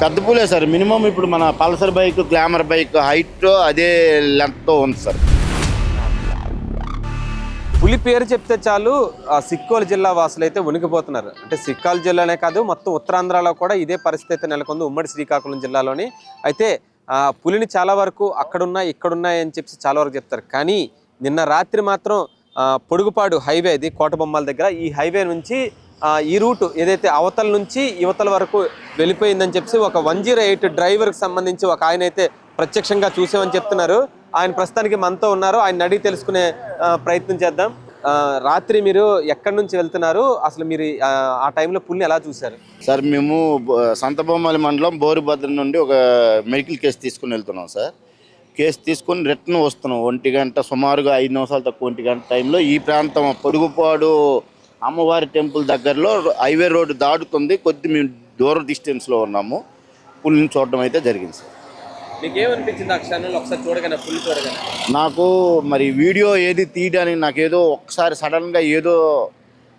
పెద్ద పూలే sir. Minimum ఇప్పుడు మన Pulsar bike Glamour bike height అదే లెంత్తో ఉంది సార్. పులి పేరు చెప్తే చాలు ఆ సిక్కోలు జిల్లా వాసులు అయితే ఉనికిపోతున్నారు అంటే సిక్కాలు జిల్లానే కాదు మొత్తం ఉత్తరాంధ్రలో కూడా ఇదే పరిస్థితి అయితే నెలకొంది ఉమ్మడి శ్రీకాకుళం జిల్లాలోని. అయితే పులిని చాలా వరకు అక్కడున్నా ఇక్కడున్నా అని చెప్పి చాలా వరకు చెప్తారు. కానీ నిన్న రాత్రి మాత్రం పొడుగుపాడు హైవే ఇది కోటబొమ్మల దగ్గర ఈ హైవే నుంచి ఈ రూట్ ఏదైతే అవతల నుంచి యువతల వరకు వెళ్ళిపోయిందని చెప్పి ఒక వన్ జీరో ఎయిట్ డ్రైవర్కి సంబంధించి ఒక ఆయన అయితే ప్రత్యక్షంగా చూసామని చెప్తున్నారు. ఆయన ప్రస్తుతానికి మనతో ఉన్నారు. ఆయన అడిగి తెలుసుకునే ప్రయత్నం చేద్దాం. రాత్రి మీరు ఎక్కడి నుంచి వెళ్తున్నారు? అసలు మీరు ఆ, టైంలో పుల్ని ఎలా చూశారు? సార్ మేము సంతబొమ్మలి మండలం బోరుభద్ర నుండి ఒక మెడికల్ కేసు తీసుకుని వెళ్తున్నాం సార్. కేసు తీసుకొని రిటర్న్ వస్తున్నాం. ఒంటి గంట సుమారుగా ఐదు నిమిషాలు తక్కువ ఒంటి గంట టైంలో ఈ ప్రాంతం పొరుగుపాడు అమ్మవారి టెంపుల్ దగ్గరలో హైవే రోడ్డు దాడుతుంది కొద్ది మేము దూర డిస్టెన్స్లో ఉన్నాము. పులిని చూడడం అయితే జరిగింది సార్. మీకు ఏమనిపించింది ఆ క్షణంలో? ఒకసారి చూడగానే పుల్లి చూడగానే? నాకు మరి వీడియో ఏది తీయడానికి నాకేదో ఒక్కసారి సడన్గా ఏదో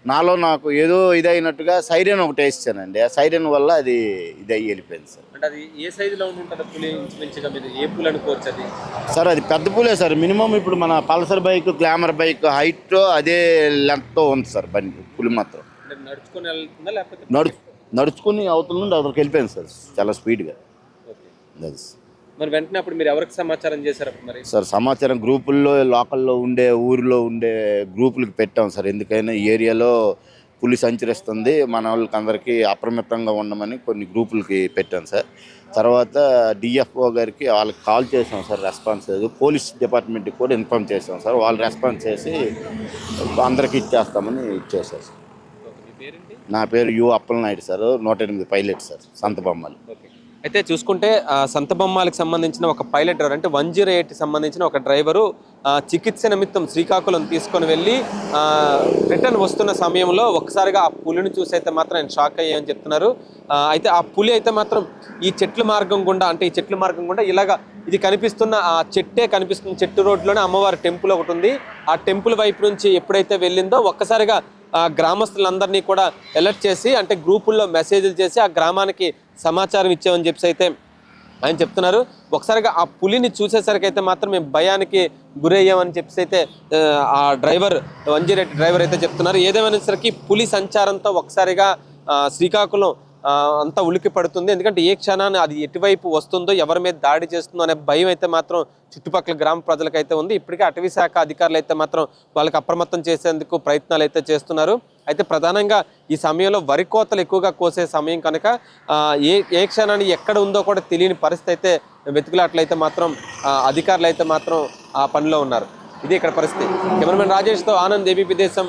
నాలో నాకు ఏదో ఇదైనట్టుగా సైరన్ ఒకటి వేసానండి. ఆ సైరన్ వల్ల అది ఇది అయ్యి వెళ్ళిపోయింది సార్. అంటే అది ఏ సైజులో ఉంటుంది పులి ఇంచుమించుగా మీరు ఏ పులి అనుకోవచ్చు అది సార్ అది పెద్ద పూలే సార్. మినిమం ఇప్పుడు మన Pulsar bike Glamour bike height అదే లెంత్తో ఉంది సార్ బండి పులి మాత్రం. నడుచుకొని వెళ్తుందా లేకపోతే నడు నడుచుకుని అవతల నుండి అవతలకి వెళ్ళిపోయింది సార్ చాలా స్పీడ్గా. మరి వెంటనే అప్పుడు మీరు ఎవరికి సమాచారం చేశారు మరి? సార్ సమాచారం గ్రూపుల్లో లోకల్లో ఉండే ఊరిలో ఉండే గ్రూపులకు పెట్టాం సార్. ఎందుకైనా ఈ ఏరియాలో పులి సంచరిస్తుంది. మన వాళ్ళకి అందరికీ అప్రమత్తంగా ఉండమని కొన్ని గ్రూపులకి పెట్టాం సార్. తర్వాత డిఎఫ్ఓ గారికి వాళ్ళకి కాల్ చేసాం సార్ రెస్పాన్స్. లేదు పోలీస్ డిపార్ట్మెంట్కి కూడా ఇన్ఫామ్ చేసాం సార్. వాళ్ళు రెస్పాన్స్ చేసి అందరికి ఇచ్చేస్తామని ఇచ్చేసారు సార్. నా పేరు యు అప్పలనాయుడు సార్. నూట ఎనిమిది పైలట్ సార్. సంతబొమ్మలు ఓకే. అయితే చూసుకుంటే సంత బొమ్మాలకు సంబంధించిన ఒక పైలట్ డ్రైవర్ అంటే వన్ జీరో ఎయిట్ సంబంధించిన ఒక డ్రైవరు చికిత్స నిమిత్తం శ్రీకాకుళం తీసుకొని వెళ్ళి రిటర్న్ వస్తున్న సమయంలో ఒక్కసారిగా ఆ పులిని చూసి అయితే మాత్రం ఆయన షాక్ అయ్యాయని చెప్తున్నారు. అయితే ఆ పులి అయితే మాత్రం ఈ చెట్ల మార్గం గుండా అంటే ఈ చెట్ల మార్గం గుండా ఇలాగా ఇది కనిపిస్తున్న ఆ చెట్టే కనిపిస్తున్న చెట్టు రోడ్లోనే అమ్మవారి టెంపుల్ ఒకటి ఉంది. ఆ టెంపుల్ వైపు నుంచి ఎప్పుడైతే వెళ్ళిందో ఒక్కసారిగా గ్రామస్తులందరినీ కూడా అలర్ట్ చేసి అంటే గ్రూపుల్లో మెసేజ్లు చేసి ఆ గ్రామానికి సమాచారం ఇచ్చామని చెప్పి అయితే ఆయన చెప్తున్నారు. ఒకసారిగా ఆ పులిని చూసేసరికి అయితే మాత్రం మేము భయానికి గురయ్యామని చెప్పేసి అయితే ఆ, డ్రైవర్ వన్ జీరో డ్రైవర్ అయితే చెప్తున్నారు. ఏదేమైనా సరికి పులి సంచారంతో ఒకసారిగా శ్రీకాకుళం అంతా ఉలికి పడుతుంది. ఎందుకంటే ఏ క్షణాన్ని అది ఎటువైపు వస్తుందో ఎవరి మీద దాడి చేస్తుందో అనే భయం అయితే మాత్రం చుట్టుపక్కల గ్రామ ప్రజలకైతే ఉంది. ఇప్పటికే అటవీ శాఖ అధికారులు అయితే మాత్రం వాళ్ళకి అప్రమత్తం చేసేందుకు ప్రయత్నాలు అయితే చేస్తున్నారు. అయితే ప్రధానంగా ఈ సమయంలో వరి కోతలు ఎక్కువగా కోసే సమయం కనుక ఏ ఏ క్షణాన్ని ఎక్కడ ఉందో కూడా తెలియని పరిస్థితి అయితే వెతుకులాట్లయితే మాత్రం అధికారులు అయితే మాత్రం ఆ పనిలో ఉన్నారు. ఇది ఇక్కడ పరిస్థితి. కెమెరామెన్ రాజేష్తో ఆనంద్ ఏబీపీ దేశం